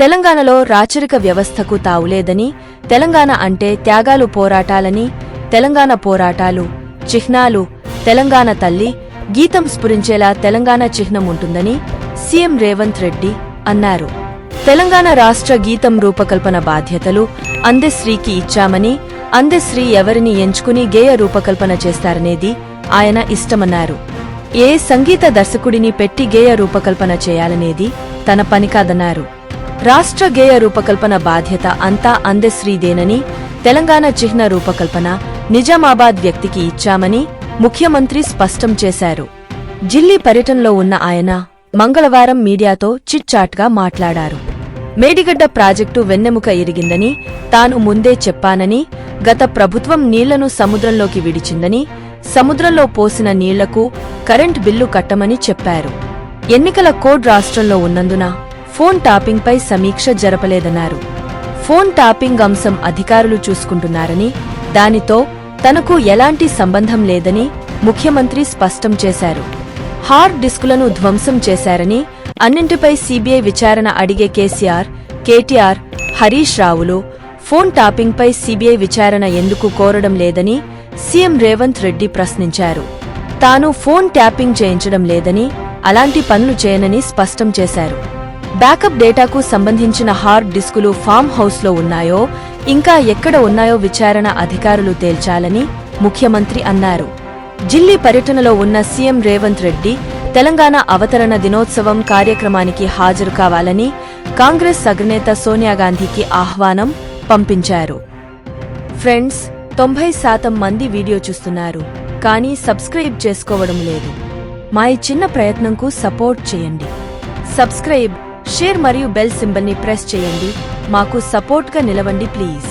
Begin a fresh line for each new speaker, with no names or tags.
తెలంగాణలో రాచరిక వ్యవస్థకు తావులేదని తెలంగాణ అంటే త్యాగాలు పోరాటాలని తెలంగాణ పోరాటాలు చిహ్నాలు తెలంగాణ తల్లి గీతం స్ఫురించేలా తెలంగాణ చిహ్నం ఉంటుందని సీఎం రేవంత్ రెడ్డి అన్నారు. తెలంగాణ రాష్ట్ర గీతం రూపకల్పన బాధ్యతలు అందెశ్రీకి ఇచ్చామని అందెశ్రీ ఎవరిని ఎంచుకుని గేయ రూపకల్పన చేస్తారనేది ఆయన ఇష్టమన్నారు. ఏ సంగీత దర్శకుడిని పెట్టి గేయ రూపకల్పన చేయాలనేది తన పని కాదన్నారు. రాష్ట్ర గేయ రూపకల్పన బాధ్యత అంతా అందశ్రీదేనని తెలంగాణ చిహ్న రూపకల్పన నిజామాబాద్ వ్యక్తికి ఇచ్చామని ముఖ్యమంత్రి స్పష్టం చేశారు. ఢిల్లీ పర్యటనలో ఉన్న ఆయన మంగళవారం మీడియాతో చిట్చాట్గా మాట్లాడారు. మేడిగడ్డ ప్రాజెక్టు వెన్నెముక ఇరిగిందని తాను ముందే చెప్పానని గత ప్రభుత్వం నీళ్ళను సముద్రంలోకి విడిచిందని సముద్రంలో పోసిన నీళ్ళకు కరెంట్ బిల్లు కట్టమని చెప్పారు. ఎన్నికల కోడ్ రాష్ట్రంలో ఉన్నందున ఫోన్ టాపింగ్పై సమీక్ష జరపలేదన్నారు. ఫోన్ టాపింగ్ అంశం అధికారులు చూసుకుంటున్నారని దానితో తనకు ఎలాంటి సంబంధం లేదని ముఖ్యమంత్రి స్పష్టం చేశారు. హార్డ్ డిస్కులను ధ్వంసం చేశారని అన్నింటిపై సీబీఐ విచారణ అడిగే కేసీఆర్ కేటీఆర్ హరీష్ రావులు ఫోన్ టాపింగ్పై సీబీఐ విచారణ ఎందుకు కోరడం లేదని సీఎం రేవంత్ రెడ్డి ప్రశ్నించారు. తాను ఫోన్ ట్యాపింగ్ చేయించడం లేదని అలాంటి పనులు చేయనని స్పష్టం చేశారు. బ్యాకప్ డేటాకు సంబంధించిన హార్డ్ డిస్కులు ఫామ్ హౌస్లో ఉన్నాయో ఇంకా ఎక్కడ ఉన్నాయో విచారణ అధికారులు తేల్చాలని ముఖ్యమంత్రి అన్నారు. ఢిల్లీ పర్యటనలో ఉన్న సీఎం రేవంత్ రెడ్డి తెలంగాణ అవతరణ దినోత్సవం కార్యక్రమానికి హాజరు కావాలని కాంగ్రెస్ అగ్రనేత సోనియాగాంధీకి ఆహ్వానం పంపించారు. ఫ్రెండ్స్ తొంభై శాతం మంది వీడియో చూస్తున్నారు కానీ సబ్స్క్రైబ్ చేసుకోవడం లేదు. మా ఈ చిన్న ప్రయత్నంకు సపోర్ట్ చేయండి. సబ్స్క్రైబ్ షేర్ మరియు బెల్ సింబల్ని ప్రెస్ చేయండి. మాకు సపోర్ట్గా నిలవండి ప్లీజ్.